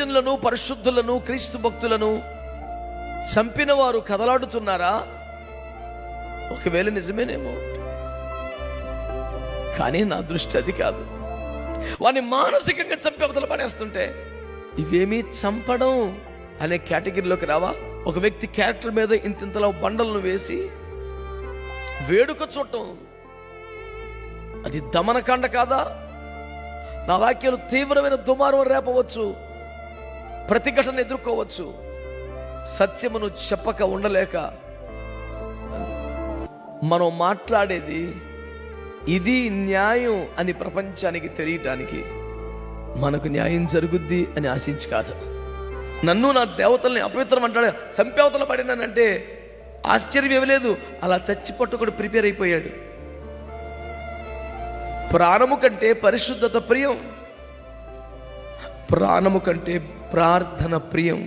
క్రిస్టియన్లను పరిశుద్ధులను క్రీస్తు భక్తులను చంపిన వారు కదలాడుతున్నారా? ఒకవేళ నిజమేనేమో. కానీ నా దృష్టి అది కాదు. వాని మానసికంగా చంపి అవతల పడేస్తుంటే ఇవేమీ చంపడం అనే కేటగిరీలోకి రావా? ఒక వ్యక్తి క్యారెక్టర్ మీద ఇంతింతలా బండలను వేసి వేడుక చూడటం అది దమనకాండ కాదా? నా వాక్యాలు తీవ్రమైన దుమారం రేపవచ్చు. ప్రతిఘటన ఎదుర్కోవచ్చు. సత్యమును చెప్పక ఉండలేక మనం మాట్లాడేది ఇది న్యాయం అని ప్రపంచానికి తెలియటానికి మనకు న్యాయం జరుగుద్ది అని ఆశించి కాదు. నన్ను నా దేవతల్ని అపవిత్రం అంటాడు సంపేవతలు పడినానంటే ఆశ్చర్యం ఇవ్వలేదు అలా చచ్చి పట్టుకుని ప్రిపేర్ అయిపోయాడు. ప్రాణము కంటే పరిశుద్ధత ప్రియం. ప్రాణము కంటే ప్రార్థన ప్రియం.